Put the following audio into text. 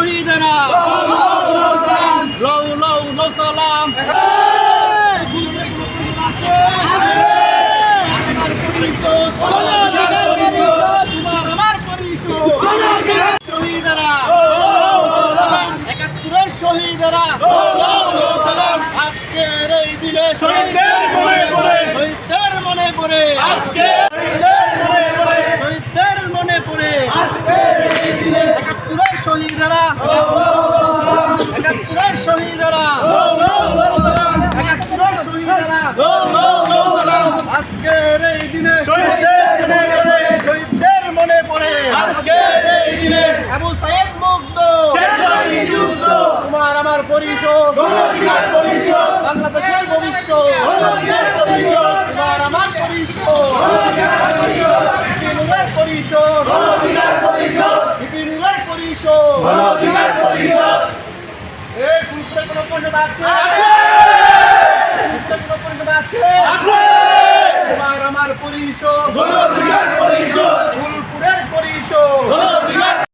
শহীদেরা তোমার আমার পরিশোধ। শহীদেরা আজকের এই দিনে শহীদদের মনে পড়ে শহীদদের মনে পড়ে আজকে শহীদদের মনে পড়ে শহীদদের মনে পড়ে একাত্তরের শহীদেরা একাত্তরের শহীদেরা একাত্তরের শহীদেরা আজকের এই দিনে শহীদদের মনে পড়ে। শহীদদের মনে পড়ে। আজকের এই দিনে আবু সাইদ মুগ্ধ। শেষ হয়নি যুদ্ধ। তোমার আমার পরিষদ গণঅধিকার পরিষদ বাংলাদেশের ভবিষ্যৎ। গণঅধিকার পরিষদ তোমার আমার পরিষদ গণঅধিকার পরিষদ বিপিনুরের পরিষদ এই কোনো আছে ফুলপুরের কোনো পরিষদ আছে আছে তোমার আমার পরিষদ